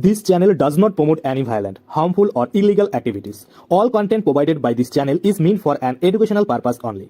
This channel does not promote any violent, harmful, or illegal activities. All content provided by this channel is meant for an educational purpose only.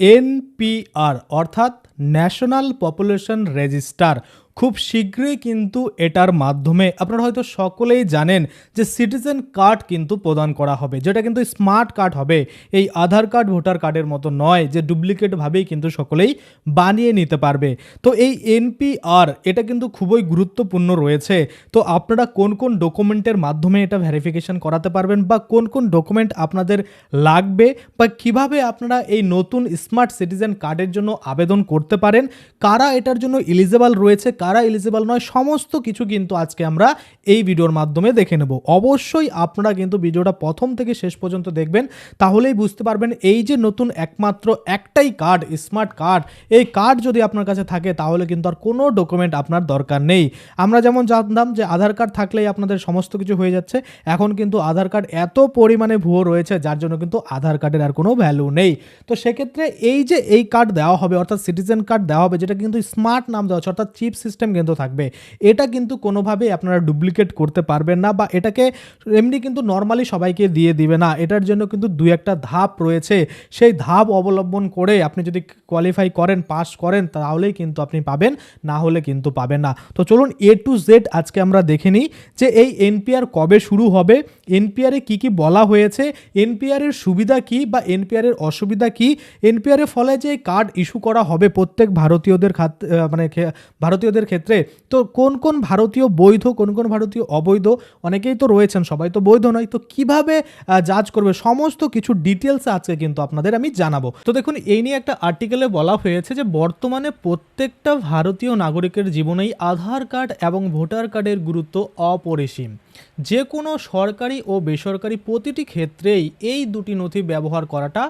NPR অর্থাৎ national population register. খুব শীঘ্রই কিন্তু এটার মাধ্যমে আপনারা হয়তো সকলেই জানেন যে সিটিজেন কার্ড কিন্তু প্রদান করা হবে, যেটা কিন্তু স্মার্ট কার্ড হবে। এই আধার কার্ড, ভোটার কার্ডের মতো নয়, যে ডুপ্লিকেটভাবেই কিন্তু সকলেই বানিয়ে নিতে পারবে। তো এই এনপিআর, এটা কিন্তু খুবই গুরুত্বপূর্ণ রয়েছে। তো আপনারা কোন কোন ডকুমেন্টের মাধ্যমে এটা ভেরিফিকেশন করাতে পারবেন বা কোন কোন ডকুমেন্ট আপনাদের লাগবে বা কীভাবে আপনারা এই নতুন স্মার্ট সিটিজেন কার্ডের জন্য আবেদন করতে পারেন। কারা এটার জন্য এলিজেবল রয়েছে, কারা এলিজেবল নয়, সমস্ত কিছু কিন্তু আজকে আমরা এই ভিডিওর মাধ্যমে দেখে নেব। অবশ্যই আপনারা কিন্তু ভিডিওটা প্রথম থেকে শেষ পর্যন্ত দেখবেন, তাহলেই বুঝতে পারবেন এই যে নতুন একমাত্র একটাই কার্ড স্মার্ট কার্ড এই কার্ড যদি আপনার কাছে থাকে, তাহলে কিন্তু আর কোনো ডকুমেন্ট আপনার দরকার নেই। আমরা যেমন জানতাম যে আধার কার্ড থাকলেই আপনাদের সমস্ত কিছু হয়ে যাচ্ছে, এখন কিন্তু আধার কার্ড এত পরিমাণে ভুয়ো রয়েছে, যার জন্য কিন্তু আধার কার্ডের আর কোনো ভ্যালু নেই। তো সেক্ষেত্রে এই যে এই কার্ড দেওয়া হবে, অর্থাৎ সিটিজেন কার্ড দেওয়া হবে, যেটা কিন্তু স্মার্ট নাম দেওয়া হচ্ছে অর্থাৎ চিপ সিস্টেম কিন্তু থাকবে। এটা কিন্তু কোনোভাবেই আপনারা ডুপ্লিকেট করতে পারবেন না বা এটাকে এমনি কিন্তু নর্মালি সবাইকে দিয়ে দিবে না। এটার জন্য কিন্তু দুই একটা ধাপ রয়েছে। সেই ধাপ অবলম্বন করে আপনি যদি কোয়ালিফাই করেন পাস করেন, তাহলেই কিন্তু আপনি পাবেন, না হলে কিন্তু পাবেন না। তো চলুন এ টু জেড আজকে আমরা দেখে নিই যে এই এনপিআর কবে শুরু হবে এনপিআরে কি কি বলা হয়েছে এনপিআরের সুবিধা কি বা এনপিআরের অসুবিধা কি এনপিআর এর ফলে যে কার্ড ইস্যু করা হবে প্রত্যেক ভারতীয়দের খাত মানে ভারতীয়দের ক্ষেত্রে তো কোন কোন ভারতীয় বৈধ, কোন কোন ভারতীয় অবৈধ, অনেকেই তো রয়েছেন, সবাই তো বৈধ নয়, তো কীভাবে জাজ করবে? সমস্ত কিছু ডিটেলস আজকে কিন্তু আপনাদের আমি জানাব। তো দেখুন, এই নিয়ে একটা আর্টিকেলে বলা হয়েছে যে বর্তমানে প্রত্যেকটা ভারতীয় নাগরিকের জীবনেই আধার কার্ড এবং ভোটার কার্ডের গুরুত্ব অপরিসীম। যে কোনো সরকারি ও বেসরকারি প্রতিটি ক্ষেত্রেই এই দুটি নথি ব্যবহার করাটা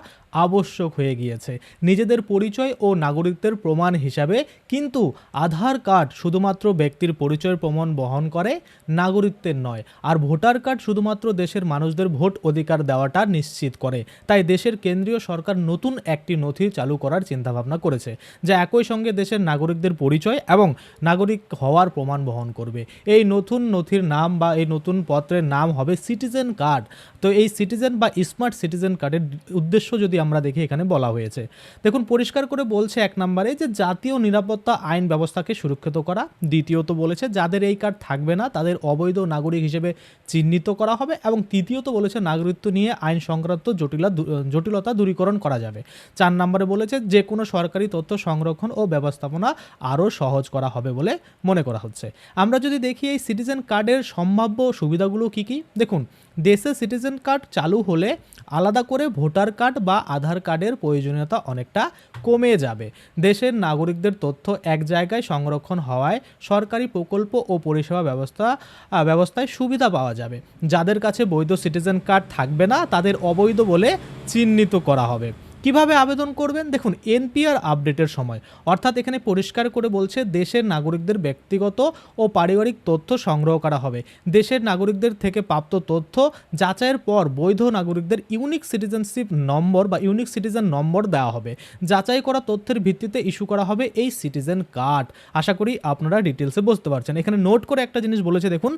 আবশ্যক হয়ে গিয়েছে। নিজেদের পরিচয় ও নাগরিকদের প্রমাণ হিসাবে কিন্তু আধার কার্ড শুধুমাত্র ব্যক্তির পরিচয়ের প্রমাণ বহন করে নাগরিকত্বের নয়, আর ভোটার কার্ড শুধুমাত্র দেশের মানুষদের ভোট অধিকার দেওয়াটা নিশ্চিত করে। তাই দেশের কেন্দ্রীয় সরকার নতুন একটি নথি চালু করার চিন্তাভাবনা করেছে, যা একই সঙ্গে দেশের নাগরিকদের পরিচয় এবং নাগরিক হওয়ার প্রমাণ বহন করবে। এই নতুন নথির নাম বা এই নতুন পত্রের নাম হবে সিটিজেন কার্ড। তো এই সিটিজেন বা স্মার্ট সিটিজেন কার্ডের উদ্দেশ্য যদি আমরা দেখি, এখানে বলা হয়েছে। দেখুন, পরিষ্কার করে বলছে এক নম্বরে যে জাতীয় নিরাপত্তা আইন ব্যবস্থাকে সুরক্ষিত করা। দ্বিতীয়ত বলেছে যাদের এই কার্ড থাকবে না, তাদের অবৈধ নাগরিক হিসেবে চিহ্নিত করা হবে এবং তৃতীয়ত বলেছে নাগরিকত্ব নিয়ে আইন সংক্রান্ত জটিলা জটিলতা দূরীকরণ করা যাবে। চার নম্বরে বলেছে যে কোনো সরকারি তথ্য সংরক্ষণ ও ব্যবস্থাপনা আরও সহজ করা হবে বলে মনে করা হচ্ছে। আমরা যদি দেখি এই সিটিজেন কার্ডের সম্ভাব্য সুবিধাগুলো কি কি? দেখুন, দেশে সিটিজেন কার্ড চালু হলে আলাদা করে ভোটার কার্ড বা আধার কার্ডের প্রয়োজনীয়তা অনেকটা কমে যাবে। দেশের নাগরিকদের তথ্য এক জায়গায় সংরক্ষণ হওয়ায় সরকারি প্রকল্প ও পরিষেবা ব্যবস্থা ব্যবস্থায় সুবিধা পাওয়া যাবে। যাদের কাছে বৈধ সিটিজেন কার্ড থাকবে না, তাদের অবৈধ বলে চিহ্নিত করা হবে। কীভাবে আবেদন করবেন? দেখুন, এনপিআর আপডেটের সময়। অর্থাৎ এখানে পরিষ্কার করে বলছে, দেশের নাগরিকদের ব্যক্তিগত ও পারিবারিক তথ্য সংগ্রহ করা হবে। দেশের নাগরিকদের থেকে প্রাপ্ত তথ্য যাচাইয়ের পর বৈধ নাগরিকদের ইউনিক সিটিজেনশিপ নম্বর বা ইউনিক সিটিজেন নম্বর দেওয়া হবে। যাচাই করা তথ্যের ভিত্তিতে ইস্যু করা হবে এই সিটিজেন কার্ড। আশা করি আপনারা ডিটেলসে বুঝতে পারছেন। এখানে নোট করে একটা জিনিস বলেছে, দেখুন,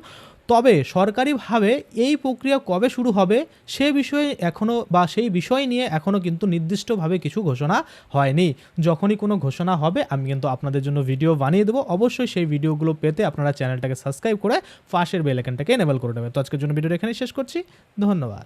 তবে সরকারিভাবে এই প্রক্রিয়া কবে শুরু হবে সে বিষয়ে এখনও বা সেই বিষয় নিয়ে এখনও কিন্তু নির্দিষ্টভাবে কিছু ঘোষণা হয়নি। যখনই কোনো ঘোষণা হবে, আমি কিন্তু আপনাদের জন্য ভিডিও বানিয়ে দেবো। অবশ্যই সেই ভিডিওগুলো পেতে আপনারা চ্যানেলটাকে সাবস্ক্রাইব করে পাশের বেল আইকনটাকে এনেবল করে নেবেন। তো আজকের জন্য ভিডিওটা এখানে শেষ করছি। ধন্যবাদ।